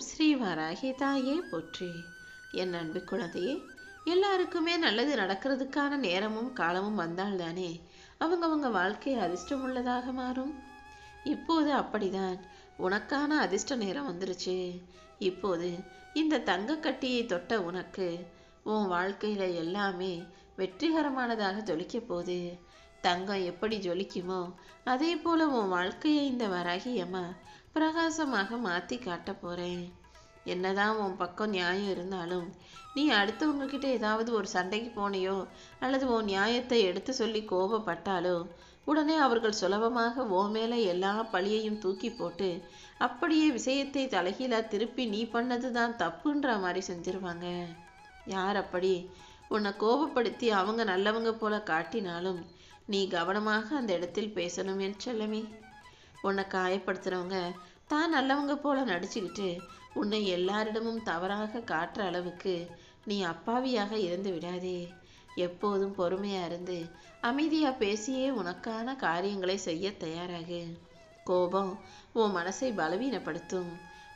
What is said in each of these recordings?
ஓம் ஸ்ரீ வராகி தாயே போற்றி. என் அன்பு குழந்தையே எல்லாருக்குமே நல்லது நடக்கிறதுக்கான நேரமும் காலமும் வந்தால்தானே? அவங்கவங்க வாழ்க்கை அதிர்ஷ்டமுள்ளதாக மாறும். இப்போது அப்படிதான். உனக்கான அதிர்ஷ்ட நேரம் வந்துருச்சு. இப்போது இந்த தங்க கட்டியை தொட்ட உனக்கு உன் வாழ்க்கையில எல்லாமே வெற்றிகரமானதாக ஜொலிக்க போகுது. தங்கம் எப்படி ஜொலிக்குமோ அதே போல உன் வாழ்க்கையை இந்த வராகி அம்மா பிரகாசமாக மாற்றி காட்ட போகிறேன் என்னதான் உன் பக்கம் நியாயம் இருந்தாலும் நீ அடுத்தவங்கக்கிட்ட ஏதாவது ஒரு சண்டைக்கு போனியோ அல்லது உன் நியாயத்தை எடுத்து சொல்லி கோபப்பட்டாலோ உடனே அவர்கள் சுலபமாக ஓ மேலே எல்லா பழியையும் தூக்கி போட்டு அப்படியே விஷயத்தை தலைகீழா திருப்பி நீ பண்ணது தான் தப்புன்ற மாதிரி செஞ்சிருவாங்க. யார் அப்படி உன்னை கோபப்படுத்தி அவங்க நல்லவங்க போல காட்டினாலும் நீ கவனமாக அந்த இடத்தில் பேசணும் என் செல்லமே. உன்னை காயப்படுத்துகிறவங்க தான் நல்லவங்க போல நடிச்சுக்கிட்டு உன்னை எல்லாரிடமும் தவறாக காட்டுற அளவுக்கு நீ அப்பாவியாக இருந்து விடாதே. எப்போதும் பொறுமையா இருந்து அமைதியா பேசியே உனக்கான காரியங்களை செய்ய தயாராகு. கோபம் உன் மனசை பலவீனப்படுத்தும்.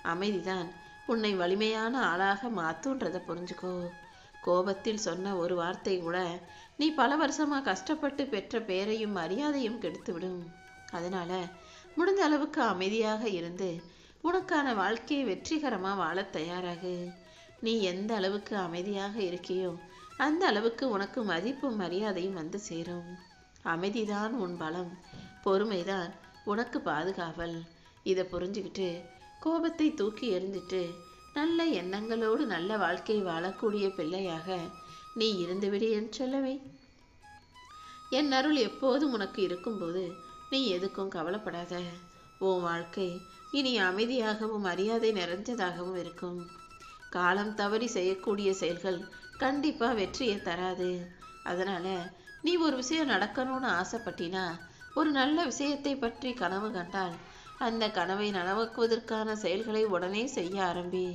அமைதிதான் உன்னை வலிமையான ஆளாக மாத்தும்ன்றதை புரிஞ்சுக்கோ. கோபத்தில் சொன்ன ஒரு வார்த்தை கூட நீ பல வருஷமா கஷ்டப்பட்டு பெற்ற பேரையும் மரியாதையும் கெடுத்துவிடும். அதனால முடிந்த அளவுக்கு அமைதியாக இருந்து உனக்கான வாழ்க்கையை வெற்றிகரமாக வாழத் தயாராகு. நீ எந்த அளவுக்கு அமைதியாக இருக்கியோ அந்த அளவுக்கு உனக்கு மதிப்பும் மரியாதையும் வந்து சேரும். அமைதிதான் உன் பலம் பொறுமைதான் உனக்கு பாதுகாவல். இதை புரிஞ்சுக்கிட்டு கோபத்தை தூக்கி எறிஞ்சிட்டு நல்ல எண்ணங்களோடு நல்ல வாழ்க்கை வாழக்கூடிய பிள்ளையாக நீ இருந்துவிடு என் சொல்லவே. என் அருள் எப்போதும் உனக்கு இருக்கும்போது நீ எதுக்கும் கவலைப்படாத. உன் வாழ்க்கை இனி அமைதியாகவும் மரியாதை நிறைஞ்சதாகவும் இருக்கும். காலம் தவறி செய்யக்கூடிய செயல்கள் கண்டிப்பா வெற்றியை தராது. அதனால நீ ஒரு விஷயம் நடக்கணும்னு ஆசைப்பட்டினா ஒரு நல்ல விஷயத்தை பற்றி கனவு கண்டால் அந்த கனவை நனவாக்குவதற்கான செயல்களை உடனே செய்ய ஆரம்பி.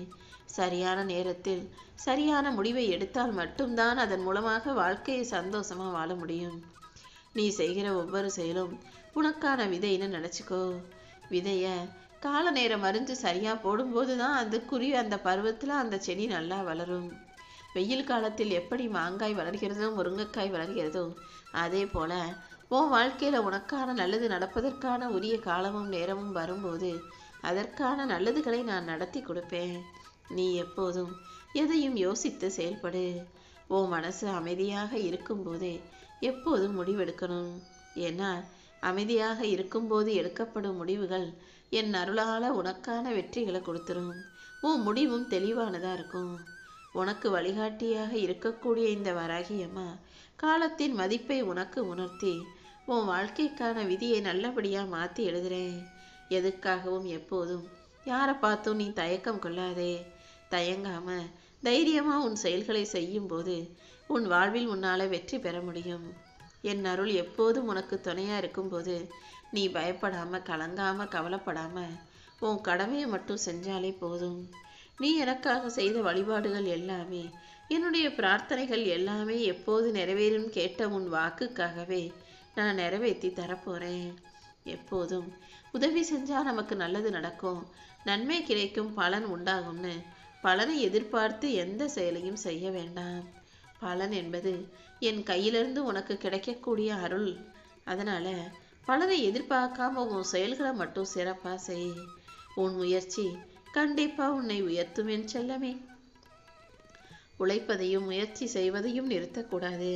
சரியான நேரத்தில் சரியான முடிவை எடுத்தால் மட்டும்தான் அதன் மூலமாக வாழ்க்கையை சந்தோஷமாக வாழ முடியும். நீ செய்கிற ஒவ்வொரு செயலும் உனக்கான விதைன்னு நினச்சிக்கோ? விதைய கால நேரம் அறிஞ்சு சரியாக போடும்போது தான் அந்த குருவி அந்த பருவத்தில் அந்த செடி நல்லா வளரும். வெயில் காலத்தில் எப்படி மாங்காய் வளர்கிறதோ முருங்கைக்காய் வளர்கிறதோ அதே போல உன் வாழ்க்கையில் உனக்கான நல்லது நடப்பதற்கான உரிய காலமும் நேரமும் வரும்போது அதற்கான நல்லதுகளை நான் நடத்தி கொடுப்பேன். நீ எப்போதும் எதையும் யோசித்து செயல்படு. உன் மனசு அமைதியாக இருக்கும்போதே எப்போதும் முடிவெடுக்கணும்? ஏன்னா அமைதியாக இருக்கும்போது எடுக்கப்படும் முடிவுகள் என் அருளால உனக்கான வெற்றிகளை கொடுத்துரும். உன் முடிவும் தெளிவானதாக இருக்கும். உனக்கு வழிகாட்டியாக இருக்கக்கூடிய இந்த வராகியம்மா காலத்தின் மதிப்பை உனக்கு உணர்த்தி உன் வாழ்க்கைக்கான விதியை நல்லபடியாக மாற்றி எழுதுறேன். எதுக்காகவும் எப்போதும் யாரை பார்த்தும் நீ தயக்கம் கொள்ளாதே. தயங்காம தைரியமாக உன் செயல்களை செய்யும் போது உன் வாழ்வில் உன்னால் வெற்றி பெற முடியும். என் அருள் எப்போதும் உனக்கு துணையாக இருக்கும்போது நீ பயப்படாமல் கலங்காமல் கவலைப்படாமல் உன் கடமையை மட்டும் செஞ்சாலே போதும். நீ எனக்காக செய்த வழிபாடுகள் எல்லாமே என்னுடைய பிரார்த்தனைகள் எல்லாமே எப்போது நிறைவேறும் கேட்ட உன் வாக்குக்காகவே நான் நிறைவேற்றி தரப்போகிறேன் எப்போதும் உதவி செஞ்சால் நமக்கு நல்லது நடக்கும். நன்மை கிடைக்கும் பலன் உண்டாகும்னு பலனை எதிர்பார்த்து எந்த செயலையும் செய்ய வேண்டாம். பலன் என்பது என் கையிலிருந்து உனக்கு கிடைக்கக்கூடிய அருள். அதனால பலனை எதிர்பார்க்காம உன் செயல்களை மட்டும் சிறப்பா செய். உன் முயற்சி கண்டிப்பா உன்னை உயர்த்தும் என் செல்லமே. உழைப்பதையும் முயற்சி செய்வதையும் நிறுத்தக்கூடாது.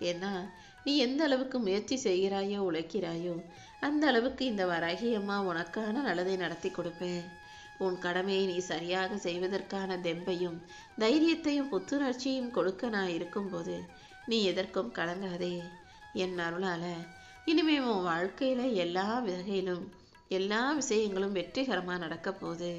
ஏன்னா நீ எந்த அளவுக்கு முயற்சி செய்கிறாயோ உழைக்கிறாயோ அந்த அளவுக்கு இந்த வராகியம்மா உனக்கான நல்லதை நடத்தி கொடுப்பேன். உன் கடமையை நீ சரியாக செய்வதற்கான தெம்பையும் தைரியத்தையும் புத்துணர்ச்சியும் கொடுக்க நான் இருக்கும்போது நீ எதற்கும் கலங்காதே. என் அருளால இனிமே உன் வாழ்க்கையில எல்லா வகையிலும் எல்லா விஷயங்களும் வெற்றிகரமாக நடக்க போகுது.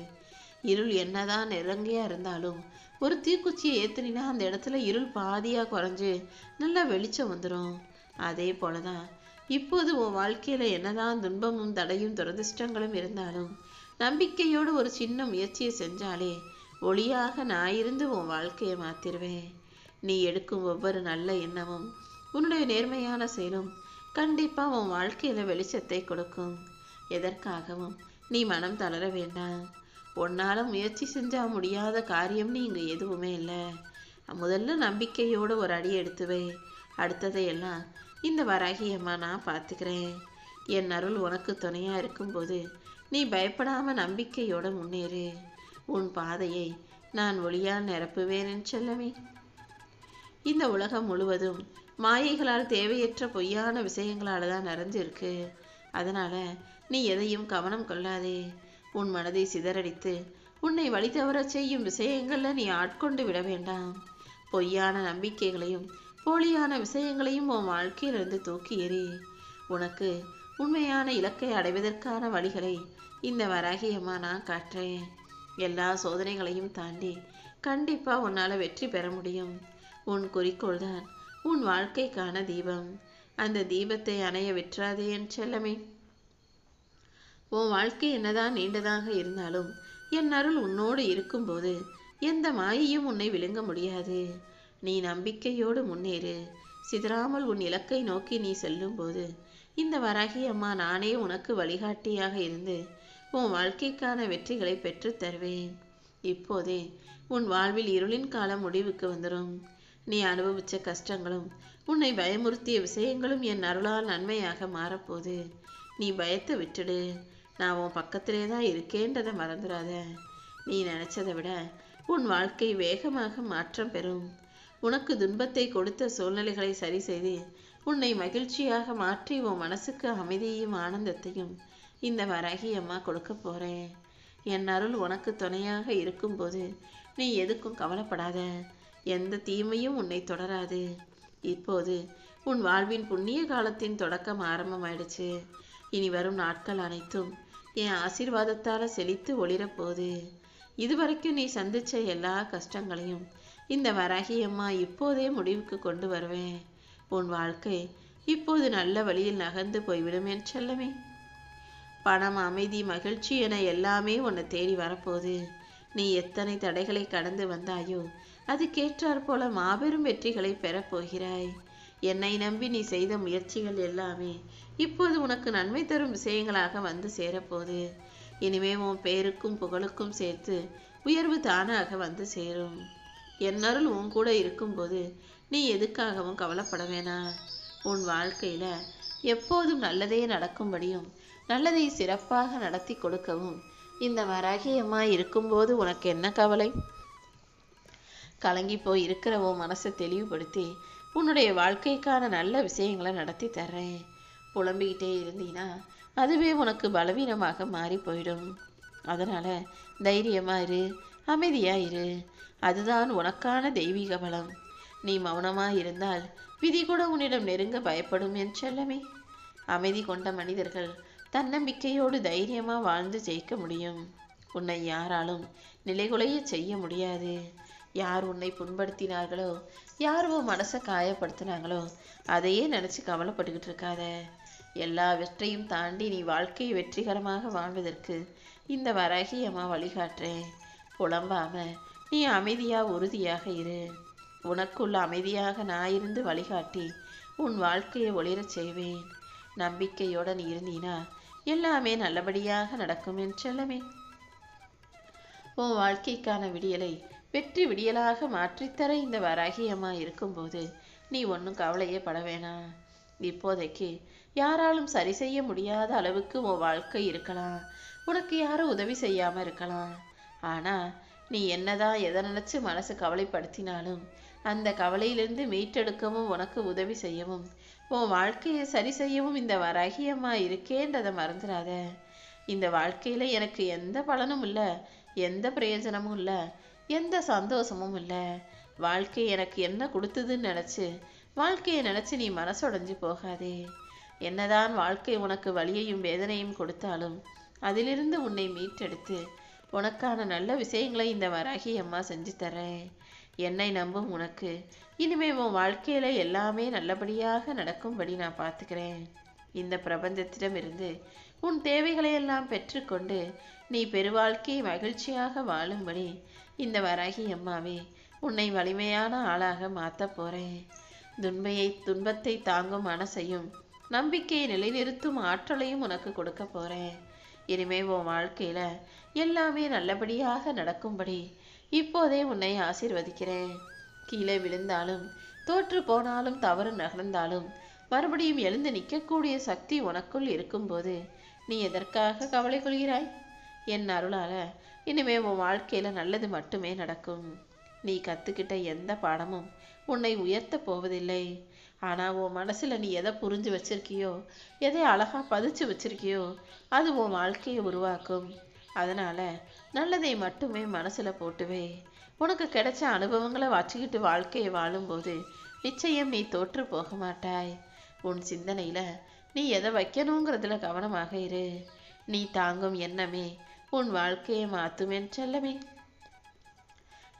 இருள் என்னதான் நெருங்கியா இருந்தாலும் ஒரு தீக்குச்சியை ஏத்துனா அந்த இடத்துல இருள் பாதியாக குறைஞ்சு நல்லா வெளிச்சம் வந்துடும் அதே போலதான் இப்போது உன் வாழ்க்கையில என்னதான் துன்பமும் தடையும் துரதிர்ஷ்டங்களும் இருந்தாலும் நம்பிக்கையோடு ஒரு சின்ன முயற்சியை செஞ்சாலே ஒளியாக நான் இருந்து உன் வாழ்க்கையை மாத்திருவேன். நீ எடுக்கும் ஒவ்வொரு நல்ல எண்ணமும் உன்னுடைய நேர்மையான செயலும் கண்டிப்பா உன் வாழ்க்கையில வெளிச்சத்தை கொடுக்கும். எதற்காகவும் நீ மனம் தளர வேண்டாம். உன்னால முயற்சி செஞ்சா முடியாத காரியம்னு இங்க எதுவுமே இல்லை. முதல்ல நம்பிக்கையோடு ஒரு அடி எடுத்துவை அடுத்ததையெல்லாம் இந்த வராகியம்மா நான் பார்த்துக்கிறேன். என் அருள் உனக்கு துணையாக இருக்கும்போது நீ பயப்படாம நம்பிக்கையோட முன்னேறு. உன் பாதையை நான் ஒளியால் நிரப்புவேன் செல்லமே. இந்த உலகம் முழுவதும் மாயைகளால் தேவையற்ற பொய்யான விஷயங்களால தான் நிறைஞ்சிருக்கு. அதனால நீ எதையும் கவனம் கொள்ளாதே. உன் மனதை சிதறடித்து உன்னை வழி தவறச் செய்யும் விஷயங்களில் நீ ஆட்கொண்டு விட வேண்டாம். பொய்யான நம்பிக்கைகளையும் போலியான விஷயங்களையும் உன் வாழ்க்கையிலிருந்து தூக்கி எறி உனக்கு உண்மையான இலக்கை அடைவதற்கான வழிகளை இந்த வராகியம்மா நான் காட்டுறேன் எல்லா சோதனைகளையும் தாண்டி கண்டிப்பாக உன்னால் வெற்றி பெற முடியும். உன் குறிக்கோள் தான் உன் வாழ்க்கைக்கான தீபம். அந்த தீபத்தை அணைய விற்றாதே என் செல்லமே. உன் வாழ்க்கை என்னதான் நீண்டதாக இருந்தாலும் என் அருள் உன்னோடு இருக்கும்போது எந்த மாயையும் உன்னை விழுங்க முடியாது. நீ நம்பிக்கையோடு முன்னேறு. சிதறாமல் உன் இலக்கை நோக்கி நீ செல்லும்போது இந்த வராகி அம்மா நானே உனக்கு வழிகாட்டியாக இருந்து உன் வாழ்க்கைக்கான வெற்றிகளை பெற்றுத் தருவேன். இப்போதே உன் வாழ்வில் இருளின் காலம் முடிவுக்கு வந்துடும் நீ அனுபவிச்ச கஷ்டங்களும் உன்னை பயமுறுத்திய விஷயங்களும் என் அருளால் நன்மையாக மாறப்போகுது. நீ பயத்தை விட்டுடு. நான் உன் பக்கத்திலே தான் இருக்கேன்றதை மறந்துடாத நீ நினைச்சதை விட உன் வாழ்க்கை வேகமாக மாற்றம் பெறும். உனக்கு துன்பத்தை கொடுத்த சூழ்நிலைகளை சரி செய்து உன்னை மகிழ்ச்சியாக மாற்றி உன் மனசுக்கு அமைதியையும் ஆனந்தத்தையும் இந்த வராகி அம்மா கொடுக்க போகிறேன் என் அருள் உனக்கு துணையாக இருக்கும்போது நீ எதுக்கும் கவலைப்படாத. எந்த தீமையும் உன்னை தொடராது. இப்போது உன் வாழ்வின் புண்ணிய காலத்தின் தொடக்கம் ஆரம்பமாயிடுச்சு. இனி வரும் நாட்கள் அனைத்தும் என் ஆசீர்வாதத்தால் செழித்து ஒளிரப்போகுது இதுவரைக்கும் நீ சந்திச்ச எல்லா கஷ்டங்களையும் இந்த வராகி அம்மா இப்போதே முடிவுக்கு கொண்டு வருவேன். உன் வாழ்க்கை இப்போது நல்ல வழியில் நகர்ந்து போய்விடும் என் செல்லமே. பணம் அமைதி மகிழ்ச்சி என எல்லாமே உன்னை தேடி வரப்போகுது. நீ எத்தனை தடைகளை கடந்து வந்தாயோ அதுக்கேற்றாற் போல மாபெரும் வெற்றிகளை பெறப்போகிறாய். என்னை நம்பி நீ செய்த முயற்சிகள் எல்லாமே இப்போது உனக்கு நன்மை தரும் விஷயங்களாக வந்து சேரப்போகுது. இனிமே உன் பேருக்கும் புகழுக்கும் சேர்த்து உயர்வு தானாக வந்து சேரும். என்னருள் உன் கூட இருக்கும்போது நீ எதுக்காகவும் கவலைப்பட வேணாம். உன் வாழ்க்கையில் எப்போதும் நல்லதே நடக்கும்படியும் நல்லதை சிறப்பாக நடத்தி கொடுக்கவும். இந்த வராகி இருக்கும்போது உனக்கு என்ன கவலை? கலங்கி போய் இருக்கிற உன் மனசை தெளிவுபடுத்தி உன்னுடைய வாழ்க்கைக்கான நல்ல விஷயங்களை நடத்தி தர்றேன். புலம்பிக்கிட்டே இருந்தீன்னா அதுவே உனக்கு பலவீனமாக மாறி போயிடும் அதனால தைரியமா இரு அமைதியா இரு. அதுதான் உனக்கான தெய்வீக பலம். நீ மௌனமாக இருந்தால் விதி கூட உன்னிடம் நெருங்க பயப்படும் என் செல்லமே. அமைதி கொண்ட மனிதர்கள் தன்னம்பிக்கையோடு தைரியமா வாழ்ந்து ஜெயிக்க முடியும். உன்னை யாராலும் நிலைகுலைய செய்ய முடியாது. யார் உன்னை புண்படுத்தினார்களோ யார் உன் மனசை காயப்படுத்தினாங்களோ அதையே நினைச்சு கவலைப்பட்டுக்கிட்டு இருக்காத. எல்லாவற்றையும் தாண்டி நீ வாழ்க்கையை வெற்றிகரமாக வாழ்வதற்கு இந்த வராகி அம்மா வழிகாட்டுறேன் புலம்பாம நீ அமைதியா உறுதியாக இரு. உனக்குள்ள அமைதியாக நான் இருந்து வழிகாட்டி உன் வாழ்க்கையை ஒளிரச் செய்வேன். நம்பிக்கையோட நீ இருந்தீனா எல்லாமே நல்லபடியாக நடக்கும் என் செல்லமே. உன் வாழ்க்கைக்கான விடியலை வெற்றி விடியலாக மாற்றித்தர இந்த வராகி அம்மா இருக்கும்போது நீ ஒன்றும் கவலையே பட வேணாம் இப்போதைக்கு யாராலும் சரி செய்ய முடியாத அளவுக்கு உன் வாழ்க்கை இருக்கலாம். உனக்கு யாரும் உதவி செய்யாம இருக்கலாம். ஆனா நீ என்னதான் எதை நினைச்சு மனசு கவலைப்படுத்தினாலும் அந்த கவலையிலிருந்து மீட்டெடுக்கவும் உனக்கு உதவி செய்யவும். உன் வாழ்க்கையை சரி செய்யவும் இந்த வராகி அம்மா இருக்கேன்றதை மறந்துடாத இந்த வாழ்க்கையில எனக்கு எந்த பலனும் இல்லை எந்த பிரயோஜனமும் இல்லை எந்த சந்தோஷமும் இல்லை. வாழ்க்கை எனக்கு என்ன கொடுத்ததுன்னு நினச்சி வாழ்க்கையை நினச்சி நீ மனசுடைஞ்சு போகாதே. என்னதான் வாழ்க்கை உனக்கு வலியையும் வேதனையும் கொடுத்தாலும் அதிலிருந்து உன்னை மீட்டெடுத்து உனக்கான நல்ல விஷயங்களை இந்த வராகி அம்மா செஞ்சு தரேன். என்னை நம்பும் உனக்கு. இனிமே உன் வாழ்க்கையில எல்லாமே நல்லபடியாக நடக்கும்படி நான் பார்த்துக்கிறேன். இந்த பிரபஞ்சத்திடமிருந்து உன் தேவைகளை எல்லாம் பெற்றுக்கொண்டு நீ பெருவாழ்க்கையை மகிழ்ச்சியாக வாழும்படி இந்த வராகி அம்மாவே உன்னை வலிமையான ஆளாக மாற்ற போறேன். துன்பையை துன்பத்தை தாங்கும் மனசையும் நம்பிக்கையை நிலைநிறுத்தும் ஆற்றலையும் உனக்கு கொடுக்க போறேன். இனிமே உன் வாழ்க்கையில எல்லாமே நல்லபடியாக நடக்கும்படி இப்போதே உன்னை ஆசீர்வதிக்கிறேன். கீழே விழுந்தாலும் தோற்று போனாலும் தவறு நகர்ந்தாலும் மறுபடியும் எழுந்து நிற்கக்கூடிய சக்தி உனக்குள் இருக்கும்போது நீ எதற்காக கவலை கொள்கிறாய்? என் அருளால இனிமே உன் வாழ்க்கையில நல்லது மட்டுமே நடக்கும். நீ கத்துக்கிட்ட எந்த பாடமும் உன்னை உயர்த்த போவதில்லை. ஆனா உன் மனசுல நீ எதை புரிஞ்சு வச்சிருக்கியோ எதை அழகா பதிச்சு வச்சிருக்கியோ அது உன் வாழ்க்கையை உருவாக்கும். அதனால நல்லதை மட்டுமே மனசுல போட்டுவே. உனக்கு கிடைச்ச அனுபவங்களை வச்சுக்கிட்டு வாழ்க்கையை வாழும்போது நிச்சயம் நீ தோற்று போக மாட்டாய். உன் சிந்தனையில நீ எதை வைக்கணுங்கிறதுல கவனமாக இரு. நீ தாங்கும் எண்ணமே உன் வாழ்க்கையை மாற்றுமேன் என் செல்லமே.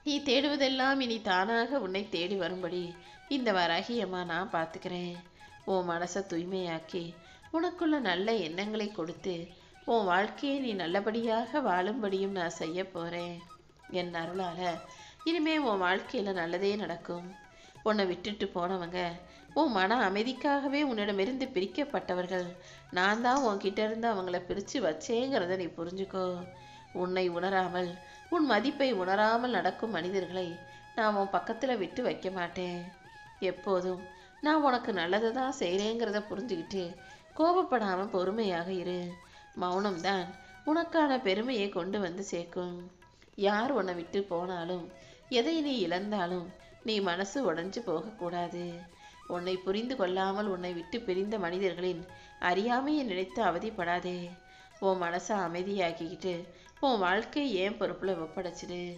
நீ தேடுவதெல்லாம் இனி தானாக உன்னை தேடி வரும்படி இந்த வராகியம்மா நான் பார்த்துக்கிறேன். உன் மனசை தூய்மையாக்கி உனக்குள்ள நல்ல எண்ணங்களை கொடுத்து உன் வாழ்க்கையை நீ நல்லபடியாக வாழும்படியும் நான் செய்ய போகிறேன் என் அருளால். இனிமே உன் வாழ்க்கையில் நல்லதே நடக்கும். உன்னை விட்டுட்டு போனவங்க உன் மன அமைதிக்காகவே உன்னிடமிருந்து பிரிக்கப்பட்டவர்கள். நான் தான் உன்கிட்ட இருந்து அவங்கள பிரித்து வச்சேங்கிறத நீ புரிஞ்சுக்கோ. உன்னை உணராமல் உன் மதிப்பை உணராமல் நடக்கும் மனிதர்களை நான் உன் பக்கத்தில் விட்டு வைக்க மாட்டேன். எப்போதும் நான் உனக்கு நல்லதை தான் செய்கிறேங்கிறத புரிஞ்சுக்கிட்டு கோபப்படாமல் பொறுமையாக இரு. மௌனம்தான். உனக்கான பெருமையை கொண்டு வந்து சேர்க்கும். யார் உன்னை விட்டு போனாலும் எதை நீ இழந்தாலும் நீ மனசு உடஞ்சு போகக்கூடாது. உன்னை புரிந்து கொள்ளாமல் உன்னை விட்டு பிரிந்த மனிதர்களின் அறியாமையை நினைத்து அவதிப்படாதே. உன் மனசை அமைதியாக்கிக்கிட்டு உன் வாழ்க்கை ஏன் பொறுப்பில் ஒப்படைச்சிடு?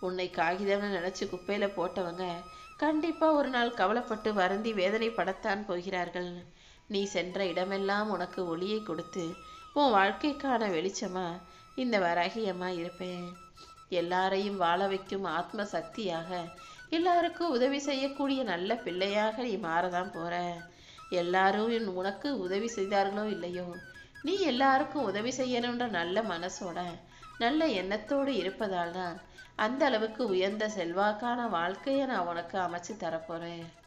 உன்னை காகிதம்னு நினச்சி குப்பையில் போட்டவங்க கண்டிப்பாக ஒரு நாள் கவலைப்பட்டு வருந்தி வேதனைப்படத்தான் போகிறார்கள். நீ சென்ற இடமெல்லாம் உனக்கு ஒளியை கொடுத்து உன் வாழ்க்கைக்கான வெளிச்சமா? இந்த வராகியம்மா இருப்பேன். எல்லாரையும் வாழ வைக்கும் ஆத்ம சக்தியாக எல்லாருக்கும் உதவி செய்யக்கூடிய நல்ல பிள்ளையாக நீ மாறதான் போற. எல்லாரும் என் உனக்கு உதவி செய்தார்களோ இல்லையோ? நீ எல்லாருக்கும் உதவி செய்யணுன்ற நல்ல மனசோட நல்ல எண்ணத்தோடு இருப்பதால் தான் அந்த அளவுக்கு உயர்ந்த செல்வாக்கான வாழ்க்கையை நான் உனக்கு அமைச்சு தரப்போறேன்